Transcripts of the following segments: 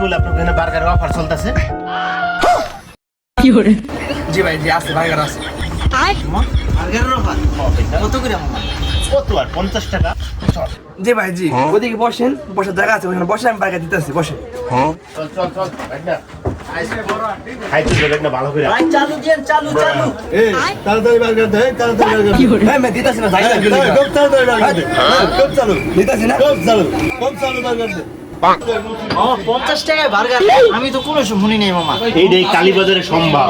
বলে আপনার বার্গারের অফার চলতেছে। জি ভাই জি আছে বার্গার আছে। বার্গারের অফার কত করে কত আর পঞ্চাশ টাকা? জি ভাই জি। ওদিকে বসেন বসার জায়গা আছে ওখানে বসে আমি বার্গার দিতেছি বসেন। চল চল চল না। খাইতে দেবেন না ভালো করে। ভাই চালু চালু চালু। এই তাড়াতাড়ি বার্গার দে তাড়াতাড়ি বার্গার হ্যাঁ আমি দিতেছি না হ্যাঁ, খুব তাড়াতাড়ি বার্গার দে। হ্যাঁ, খুব চালু। দিতেছি না। খুব চালু। খুব চালু বার্গার দে। ও পঞ্চাশ টাকায় বার্গার? আমি তো কোনো শুনি নাই মামা। এইটাই কালীবাজারের সম্ভব।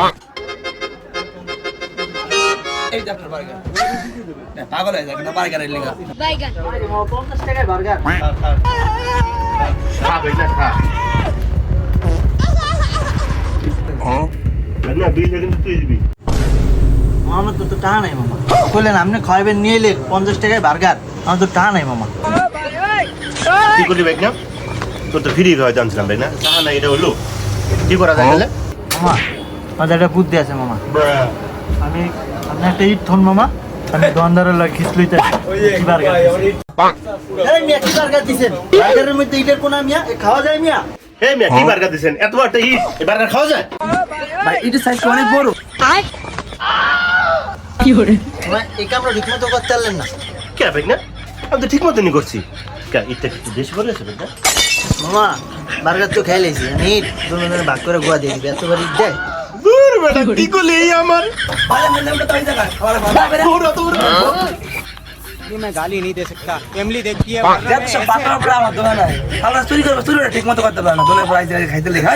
পাগল হয়ে যাবে না বার্গারের লেগা। পঞ্চাশ টাকায় বার্গার? আমার তো টাকা নাই মামা। বললেন আপনি খাওয়াবেন নিয়ে পঞ্চাশ টাকায় বার্গার। আমার তো টাকা নাই মামা। কি করলি ভাই না তোর তো ফ্রি খাওয়া জানছিলাম ভাই না? টাকা না এটা হলো। কি করা যায় তাহলে? মামা আমাদের একটা বুদ্ধি আছে মামা। আমি আপনি একটা ইট থন মামা। আমি দোকানদারের লাগে খিস লইতে কি আরে মিয়া কি বার্গার দিছেন বার্গারের মধ্যে ইটের কোনা মিয়া? খাওয়া যায় মিয়া? এই মিয়া কি বার্গার দিছেন এত একটা ইট। এই বার্গার খাওয়া যায়? ভাই এটা সাইজ অনেক বড়। মামা, এই কামরা ঠিক মতো করতে পারলেন না। কে ভাই না? আমি তো ঠিক মতনই করছি কে ইটটা একটু বেশি করে আছে ভাই না মামা বার্গার তো খেয়ে লেছি আমি ইট দুজনের ভাগ করে গোয়া দিয়ে দিবি এতবার ইট দেয় দূর বেটা কি করলি এই আমার ভালো মনে আমরা তো এই জায়গা খাওয়া ভালো ওরা তো मैं गाली नहीं दे सकता फैमिली देखती है দেখ সব বাতার উপরে আমার দোকান আছে আমরা চুরি করবো চুরি ঠিক মতো করতে পারে না দোকানের প্রাইস খাইতে লেখা